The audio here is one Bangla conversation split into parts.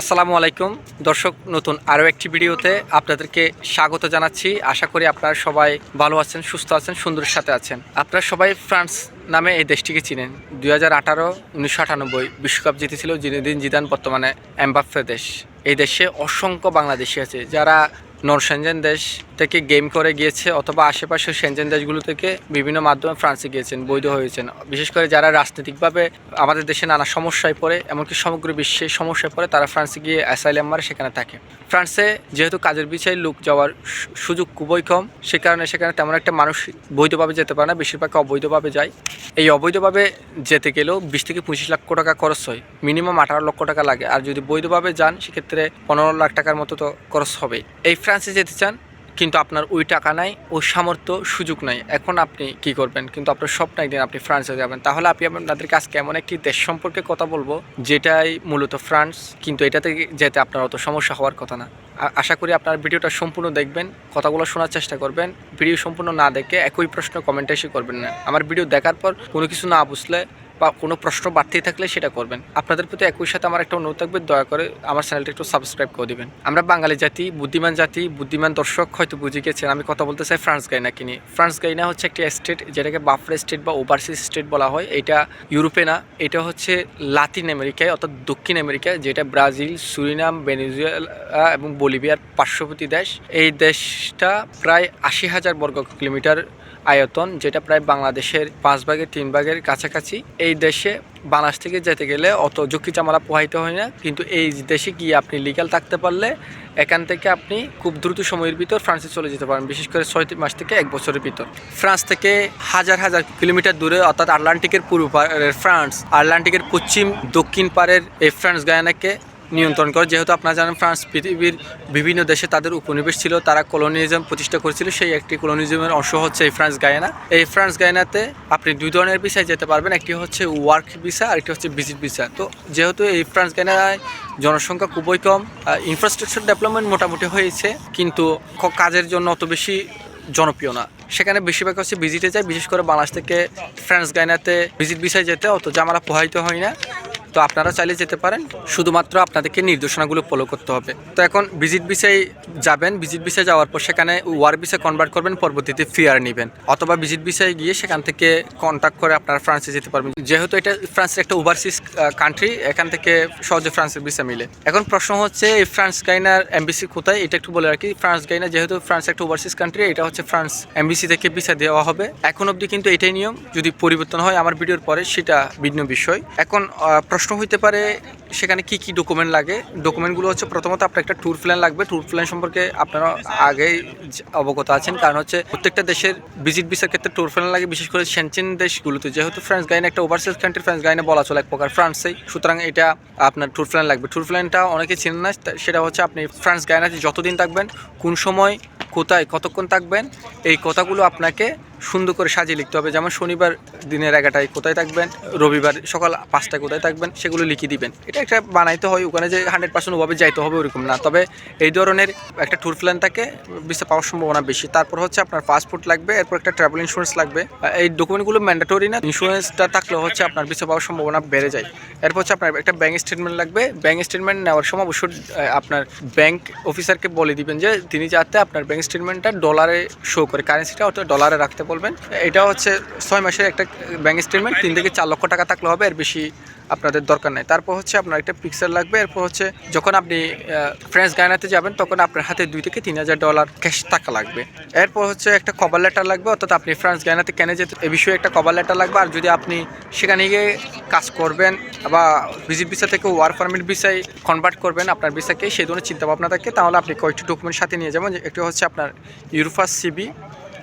আসসালামু আলাইকুম। দর্শক, নতুন আরও একটি ভিডিওতে আপনাদেরকে স্বাগত জানাচ্ছি। আশা করি আপনারা সবাই ভালো আছেন, সুস্থ আছেন, সুন্দরের সাথে আছেন। আপনারা সবাই ফ্রান্স নামে এই দেশটিকে চিনেন। দুই হাজার আঠারো, উনিশশো আটানব্বই বিশ্বকাপ জিতেছিল জিনেদিন জিদান, বর্তমানে এমবাফে দেশ। এই দেশে অসংখ্য বাংলাদেশি আছে যারা নরসেঞ্জেন দেশ থেকে গেম করে গিয়েছে অথবা আশেপাশের সেনজেন দেশগুলো থেকে বিভিন্ন মাধ্যমে ফ্রান্সে গিয়েছেন, বৈধ হয়েছেন। বিশেষ করে যারা রাজনৈতিকভাবে আমাদের দেশে নানা সমস্যায় পড়ে, এমনকি সমগ্র বিশ্বে সমস্যায় পড়ে, তারা ফ্রান্সে গিয়ে অ্যাসাইলাম মারে সেখানে থাকে। ফ্রান্সে যেহেতু কাজের বিষয়ে লোক যাওয়ার সুযোগ খুবই কম, সে কারণে সেখানে তেমন একটা মানুষ বৈধভাবে যেতে পারে না, বেশিরভাগ অবৈধভাবে যায়। এই অবৈধভাবে যেতে গেলেও বিশ থেকে পঁচিশ লাখ টাকা খরচ হয়। মিনিমাম আঠারো লক্ষ টাকা লাগে। আর যদি বৈধভাবে যান, সেক্ষেত্রে পনেরো লাখ টাকার মতো তো খরচ হবে এই ফ্রান্সে যেতে চান কিন্তু আপনার ওই টাকা নাই ওই সামর্থ্য, সুযোগ নাই। এখন আপনি কি করবেন? কিন্তু আপনার স্বপ্ন একদিন আপনি ফ্রান্সে যাবেন। তাহলে আপনি আপনাদেরকে আজকে এমন একটি দেশ সম্পর্কে কথা বলব, যেটাই মূলত ফ্রান্স, কিন্তু এটাতে যেতে আপনার অত সমস্যা হওয়ার কথা না। আশা করি আপনার ভিডিওটা সম্পূর্ণ দেখবেন, কথাগুলো শোনার চেষ্টা করবেন, ভিডিও সম্পূর্ণ না দেখে একই প্রশ্ন কমেন্টে এসে করবেন না। আমার ভিডিও দেখার পর কোনো কিছু না বুঝলে বা কোনো প্রশ্ন বাড়তি থাকলে সেটা করবেন। আপনাদের প্রতি একই সাথে আমার একটা অনুরোধ থাকবে, দয়া করে আমার চ্যানেলটা একটু সাবস্ক্রাইব করে দিবেন। আমরা বাঙালি জাতি, বুদ্ধিমান জাতি, বুদ্ধিমান দর্শক হয়তো বুঝে গেছেন, আমি কথা বলতে চাই ফ্রান্স গাইনাকে নিয়ে। ফ্রান্স গাইনা হচ্ছে একটি স্টেট যেটাকে বাফরে স্টেট বা ওভারসিজ স্টেট বলা হয়। এটা ইউরোপে না, এটা হচ্ছে লাতিন আমেরিকায় অর্থাৎ দক্ষিণ আমেরিকায়, যেটা ব্রাজিল, সুরিনাম, ভেনেজুয়েলা এবং বলিভিয়ার পার্শ্ববর্তী দেশ। এই দেশটা প্রায় আশি হাজার বর্গ কিলোমিটার আয়তন, যেটা প্রায় বাংলাদেশের পাঁচ ভাগের তিন ভাগের কাছাকাছি। এই দেশে বাংলাদেশ থেকে যেতে গেলে অত ঝুঁকি চামালা পোহাইতে হয় না। কিন্তু এই দেশে গিয়ে আপনি লিগাল থাকতে পারলে এখান থেকে আপনি খুব দ্রুত সময়ের ভিতর ফ্রান্সে চলে যেতে পারেন বিশেষ করে ছয় মাস থেকে এক বছরের ভিতর। ফ্রান্স থেকে হাজার হাজার কিলোমিটার দূরে, অর্থাৎ আটলান্টিকের পূর্ব পারের ফ্রান্স, আটলান্টিকের পশ্চিম দক্ষিণ পারের এই ফ্রান্স গায়ানাকে নিয়ন্ত্রণ করে। যেহেতু আপনারা জানেন, ফ্রান্স পৃথিবীর বিভিন্ন দেশে তাদের উপনিবেশ ছিল, তারা কলোনিজম প্রতিষ্ঠা করেছিল, সেই একটি কলোনিজমের অংশ হচ্ছে এই ফ্রান্স গায়ানা। এই ফ্রান্স গায়ানাতে আপনি দুই ধরনের ভিসায় যেতে পারবেন, একটি হচ্ছে ওয়ার্ক ভিসা আর একটি হচ্ছে ভিজিট ভিসা। তো যেহেতু এই ফ্রান্স গায়ানায় জনসংখ্যা খুবই কম ইনফ্রাস্ট্রাকচার ডেভেলপমেন্ট মোটামুটি হয়েছে, কিন্তু কাজের জন্য অত বেশি জনপ্রিয় না। সেখানে বেশিরভাগ হচ্ছে ভিজিটে যায়, বিশেষ করে বাংলাদেশ থেকে ফ্রান্স গায়নাতে ভিজিট ভিসায় যেতে, অত জামালা পোহাইতে হয় না। তো আপনারা চাইলে যেতে পারেন। শুধুমাত্র আপনাদেরকে নির্দেশনাগুলো ফলো করতে হবে। তো এখন ভিজিট ভিসায় যাবেন। ভিজিট ভিসায় যাওয়ার পর সেখানে ওয়ার ভিসা কনভার্ট করবেন পরবর্তীতে ফিয়ার নেবেন। অথবা ভিজিট ভিসায় গিয়ে সেখান থেকে কন্ট্যাক্ট করে আপনারা ফ্রান্সে যেতে পারবেন। যেহেতু এটা ফ্রান্সের একটা ওভারসিজ কান্ট্রি এখান থেকে সহজে ফ্রান্সের ভিসা মিলে। এখন প্রশ্ন হচ্ছে এই ফ্রান্স গাইনার এমবিসি কোথায়? এটা একটু বলে রাখি ফ্রান্স গাইনা যেহেতু ফ্রান্স একটা ওভারসিজ কান্ট্রি এটা হচ্ছে ফ্রান্স এমবিসি থেকে ভিসা দেওয়া হবে। এখন অবধি কিন্তু এটাই নিয়ম। যদি পরিবর্তন হয় আমার ভিডিওর পরে সেটা ভিন্ন বিষয়। এখন আহ, প্রশ্ন হইতে পারে, সেখানে কি কি ডকুমেন্ট লাগে? ডকুমেন্টগুলো হচ্ছে প্রথমত আপনার একটা ট্যুর প্ল্যান লাগবে। ট্যুর প্ল্যান সম্পর্কে আপনারা আগেই জ- অবগত আছেন। কারণ হচ্ছে প্রত্যেকটা দেশের ভিজিট ভিসার ক্ষেত্রে ট্যুর প্ল্যান লাগে, বিশেষ করে সেনচেন দেশগুলোতে। যেহেতু ফ্রান্স গাইনে একটা ওভারসিজ কান্ট্রি ফ্রান্স গাইনে বলা চলে এক প্রকার ফ্রান্সেই সুতরাং এটা আপনার ট্যুর প্ল্যান লাগবে। ট্যুর প্ল্যানটা অনেকে চেনেন না সেটা হচ্ছে আপনি ফ্রান্স গায়নাতে যতদিন থাকবেন, কোন সময়, কোথায়, কতক্ষণ থাকবেন, এই কথাগুলো আপনাকে সুন্দর করে সাজিয়ে লিখতে হবে। যেমন শনিবার দিনের এগারোটায় কোথায় থাকবেন, রবিবার সকাল পাঁচটায় কোথায় থাকবেন, সেগুলো লিখে দিবেন। এটা একটা বানাইতে হয়, ওখানে যে হান্ড্রেড পার্সেন্ট ওভাবে যাইতে হবে ওরকম না। তবে এই ধরনের একটা ট্যুর প্ল্যান থাকে ভিসা পাওয়ার সম্ভাবনা বেশি। তারপর হচ্ছে আপনার পাসপোর্ট লাগবে, এরপর একটা ট্রাভেল ইন্স্যুরেন্স লাগবে। এই ডকুমেন্টগুলো ম্যান্ডেটরি না ইন্স্যুরেন্সটা থাকলে হচ্ছে আপনার ভিসা পাওয়ার সম্ভাবনা বেড়ে যায়। এরপর হচ্ছে আপনার একটা ব্যাঙ্ক স্টেটমেন্ট লাগবে। ব্যাঙ্ক স্টেটমেন্ট নেওয়ার সময় অবশ্যই আপনার ব্যাংক অফিসারকে বলে দিবেন যে, তিনি যাতে আপনার ব্যাঙ্ক স্টেটমেন্টটা ডলারে শো করে কারেন্সিটা অর্থাৎ ডলারে রাখতে বলবেন? এটা হচ্ছে ছয় মাসের একটা ব্যাঙ্ক স্টেটমেন্ট তিন থেকে চার লক্ষ টাকা থাকলে হবে, এর বেশি আপনাদের দরকার নেই। তারপর হচ্ছে আপনার একটা পিকচার লাগবে, এরপর হচ্ছে যখন আপনি ফ্রেন্স গায়নাতে যাবেন, তখন আপনার হাতে দুই থেকে তিন হাজার ডলার ক্যাশ টাকা লাগবে। এরপর হচ্ছে একটা কভার লেটার লাগবে, অর্থাৎ আপনি ফ্রান্স গায়নাতে কেনে যেতে এ বিষয়ে একটা কভার লেটার লাগবে, আর যদি আপনি সেখানে গিয়ে কাজ করবেন, বা ভিজিট ভিসা থেকে ওয়ার পারমিট ভিসায় কনভার্ট করবেন, আপনার ভিসাকে সেই ধরনের চিন্তা ভাবনা থাকে, তাহলে আপনি কয়েকটি ডকুমেন্ট সাথে নিয়ে যাবেন। একটি হচ্ছে আপনার ইউরোফাস সিবি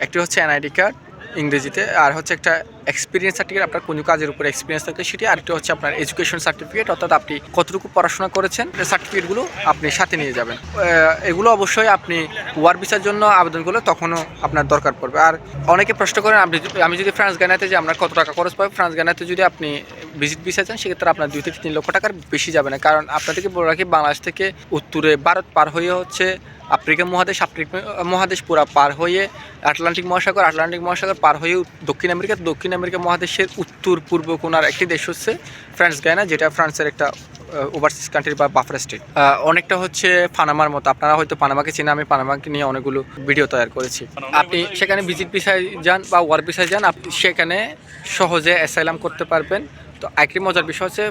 একটি হচ্ছে এনআইডি কার্ড ইংরেজিতে। আর হচ্ছে একটা এক্সপিরিয়েন্স সার্টিফিকেট আপনার কোনো কাজের উপর এক্সপিরিয়েন্স থাকলে সেটি আরেকটি হচ্ছে আপনার এডুকেশন সার্টিফিকেট অর্থাৎ আপনি কতটুকু পড়াশোনা করেছেন সার্টিফিকেটগুলো আপনি সাথে নিয়ে যাবেন। এগুলো অবশ্যই আপনি ওয়ার ভিসার জন্য আবেদন করলে তখনও আপনার দরকার পড়বে। আর অনেকে প্রশ্ন করেন, আপনি আমি যদি ফ্রান্স গানাতে যে আপনার কত টাকা খরচ পাবে? ফ্রান্স গানাতে যদি আপনি ভিজিট ভিসা চান, সেক্ষেত্রে আপনার দুই থেকে তিন লক্ষ টাকার বেশি যাবে না। কারণ আপনাদেরকে বলে রাখি, বাংলাদেশ থেকে উত্তরে ভারত পার হয়ে হচ্ছে আফ্রিকা মহাদেশ আফ্রিকা মহাদেশ পুরা পার হয়ে আটলান্টিক মহাসাগর আটলান্টিক মহাসাগর পার হয়ে দক্ষিণ আমেরিকা দক্ষিণ আমেরিকা মহাদেশের উত্তর পূর্ব কোনার একটি দেশ হচ্ছে ফ্রান্স, গায়না, যেটা ফ্রান্সের একটা ওভারসিজ কান্ট্রি বা বাফার স্টেট অনেকটা হচ্ছে পানামার মতো। আপনারা হয়তো পানামাকে চেনে আমি পানামাকে নিয়ে অনেকগুলো ভিডিও তৈরি করেছি। আপনি সেখানে ভিজিট ভিসায় যান বা ওয়ার্ক ভিসায় যান, আপনি সেখানে সহজে অ্যাসাইলাম করতে পারবেন। তো একটি মজার বিষয় হচ্ছে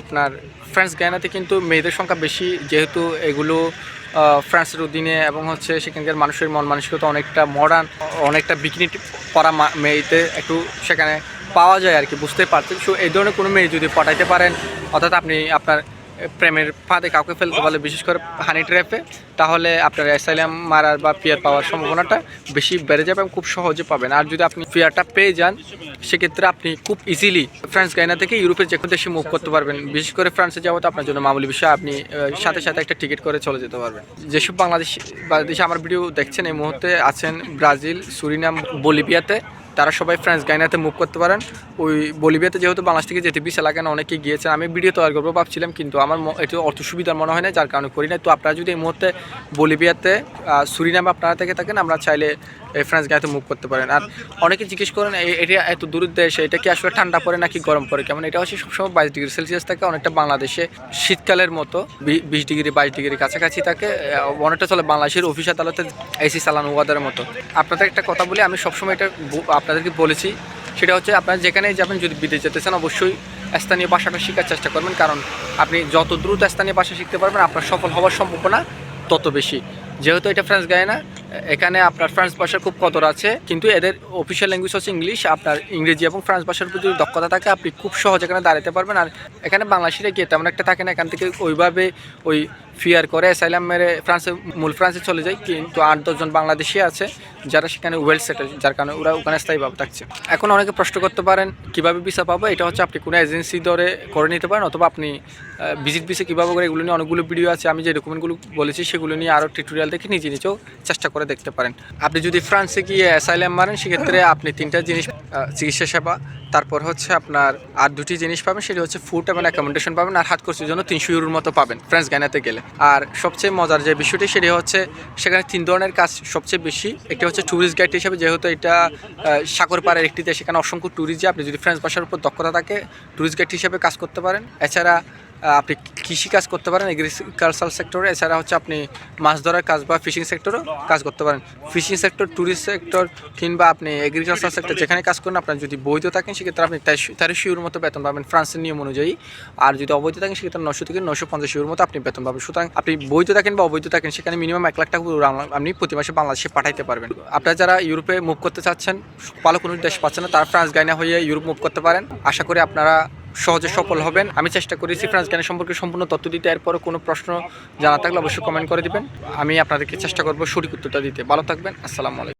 আপনার ফ্রান্স গায়নাতে কিন্তু মেয়েদের সংখ্যা বেশি, যেহেতু এগুলো ফ্রান্সের অধীনে এবং হচ্ছে সেখানকার মানুষের মন মানসিকতা অনেকটা মডার্ন অনেকটা বিকিনি পরা মেয়েতে একটু সেখানে পাওয়া যায় আর কি, বুঝতে পারছেন। সো এই ধরনের কোনো মেয়ে যদি পটাইতে পারেন, অর্থাৎ আপনি আপনার প্রেমের ফাঁদে কাউকে ফেলতে পারলে বিশেষ করে হানি ট্র্যাপে তাহলে আপনার অ্যাসাইলাম মারার বা পিয়ার পাওয়ার সম্ভাবনাটা বেশি বেড়ে যাবে এবং খুব সহজে পাবেন। আর যদি আপনি পিয়ারটা পেয়ে যান, সেক্ষেত্রে আপনি খুব ইজিলি ফ্রান্স গাইনা থেকে ইউরোপের যে কোনো দেশে মুভ করতে পারবেন। বিশেষ করে ফ্রান্সে যাওয়া তো আপনার জন্য মামুলি বিষয়। আপনি সাথে সাথে একটা টিকিট করে চলে যেতে পারবেন। যেসব বাংলাদেশ, বাংলাদেশে আমার ভিডিও দেখছেন, এই মুহূর্তে আছেন ব্রাজিল, সুরিনাম, বলিভিয়াতে। তারা সবাই ফ্রান্স গাইনাতে মুভ করতে পারেন। ওই বলিভিয়াতে যেহেতু বাংলাদেশ থেকে যেতে বিশা লাগে না অনেকে গিয়েছেন। আমি ভিডিও তৈরি করব ভাবছিলাম, কিন্তু আমার এটি অর্থ সুবিধার মনে হয় না যার কারণে করি না তো আপনারা যদি এই মুহূর্তে বলিভিয়াতে সুরিনামে আপনারা থেকে থাকেন, আমরা চাইলে এই ফ্রান্স গাইতে মুভ করতে পারেন। আর অনেকে জিজ্ঞেস করেন এটা এত দূরের দেশ এটা কি আসলে ঠান্ডা পড়ে নাকি গরম পড়ে? কেমন? এটা হচ্ছে সবসময় বাইশ ডিগ্রি সেলসিয়াস থাকে, অনেকটা বাংলাদেশে শীতকালের মতো বিশ ডিগ্রি, বাইশ ডিগ্রি কাছাকাছি থাকে। অনেকটা চলে বাংলাদেশের অফিস আদালতে এসি চালানো ওয়াদের মতো। আপনাদের একটা কথা বলি, আমি সবসময় এটা আপনাদেরকে বলেছি, সেটা হচ্ছে আপনারা যেখানে যাবেন, যদি বিদেশ যেতে চান, অবশ্যই স্থানীয় ভাষাটা শেখার চেষ্টা করবেন। কারণ আপনি যত দ্রুত স্থানীয় ভাষা শিখতে পারবেন, আপনার সফল হওয়ার সম্ভাবনা তত বেশি। যেহেতু এটা ফ্রান্স গায়ে না এখানে আপনার ফ্রান্স ভাষার খুব কদর আছে, কিন্তু এদের অফিসিয়াল ল্যাঙ্গুয়েজ হচ্ছে ইংলিশ আপনার ইংরেজি এবং ফ্রান্স ভাষার প্রতি দক্ষতা থাকে, আপনি খুব সহজ এখানে দাঁড়াতে পারবেন। আর এখানে বাংলাদেশিরা গিয়ে তেমন একটা থাকে না, এখান থেকে ওইভাবে ওই ফিয়ার করে অ্যাসাইলাম মেরে ফ্রান্সে, মূল ফ্রান্সে চলে যায়, কিন্তু আট দশজন বাংলাদেশি আছে, যারা সেখানে ওয়েল সেটেল যার কারণে ওরা ওখানে স্থায়ীভাবে থাকছে। এখন অনেকে প্রশ্ন করতে পারেন, কীভাবে ভিসা পাবো? এটা হচ্ছে আপনি কোনো এজেন্সি ধরে করে নিতে পারেন, অথবা আপনি ভিজিট ভিসা কীভাবে করে এগুলো নিয়ে অনেকগুলো ভিডিও আছে আমি যে ডকুমেন্টগুলো বলেছি সেগুলো নিয়ে আরও টিউটোরিয়াল দেখে নিজে নিজেও চেষ্টা করে দেখতে পারেন। আপনি যদি ফ্রান্সে গিয়ে অ্যাসাইলাম মারেন সেক্ষেত্রে আপনি তিনটা জিনিস চিকিৎসা সেবা তারপর হচ্ছে আপনার আর দুটি জিনিস পাবেন সেটি হচ্ছে ফুড এবং অ্যাকোমোডেশন পাবেন আর হাত খরচের জন্য তিনশো ইউরোর মতো পাবেন ফ্রান্স গায়নাতে গেলে। আর সবচেয়ে মজার যে বিষয়টি সেটি হচ্ছে সেখানে তিন ধরনের কাজ সবচেয়ে বেশি একটি হচ্ছে ট্যুরিস্ট গাইড হিসেবে যেহেতু এটা আহ, সাগর পাড়ের একটি দেশ সেখানে অসংখ্য ট্যুরিস্ট আপনি যদি ফ্রেঞ্চ ভাষার উপর দক্ষতা থাকে ট্যুরিস্ট গাইড হিসেবে কাজ করতে পারেন। এছাড়া আপনি কৃষি কাজ করতে পারেন এগ্রিকালচার সেক্টরে এছাড়া হচ্ছে আপনি মাছ ধরার কাজ বা ফিশিং সেক্টরেও কাজ করতে পারেন। ফিশিং সেক্টর ট্যুরিস্ট সেক্টর কিংবা আপনি এগ্রিকালচার সেক্টর যেখানে কাজ করেন, আপনার যদি বৈধ থাকেন, সেক্ষেত্রে আপনি তেরোশো ইউর মতো বেতন পাবেন ফ্রান্সের নিয়ম অনুযায়ী। আর যদি অবৈধ থাকেন, সেক্ষেত্রে নশো থেকে নশো পঞ্চাশ ইউর মতো আপনি বেতন পাবেন। সুতরাং আপনি বৈধ থাকেন বা অবৈধ থাকেন, সেখানে মিনিমাম এক লাখ টাকা আপনি প্রতি মাসে বাংলাদেশে পাঠাইতে পারবেন। আপনারা যারা ইউরোপে মুভ করতে চাচ্ছেন, ভালো কোনো দেশ পাচ্ছেন না, তারা ফ্রান্স, গাইনা হয়ে ইউরোপ মুভ করতে পারেন। আশা করি আপনারা সহজে সফল হবেন। আমি চেষ্টা করেছি ফ্রান্স গানের সম্পর্কে সম্পূর্ণ তথ্য দিতে। এরপরে কোনো প্রশ্ন জানা থাকলে অবশ্যই কমেন্ট করে দিবেন। আমি আপনাদেরকে চেষ্টা করব সঠিক উত্তরটা দিতে। ভালো থাকবেন। আসসালামু আলাইকুম।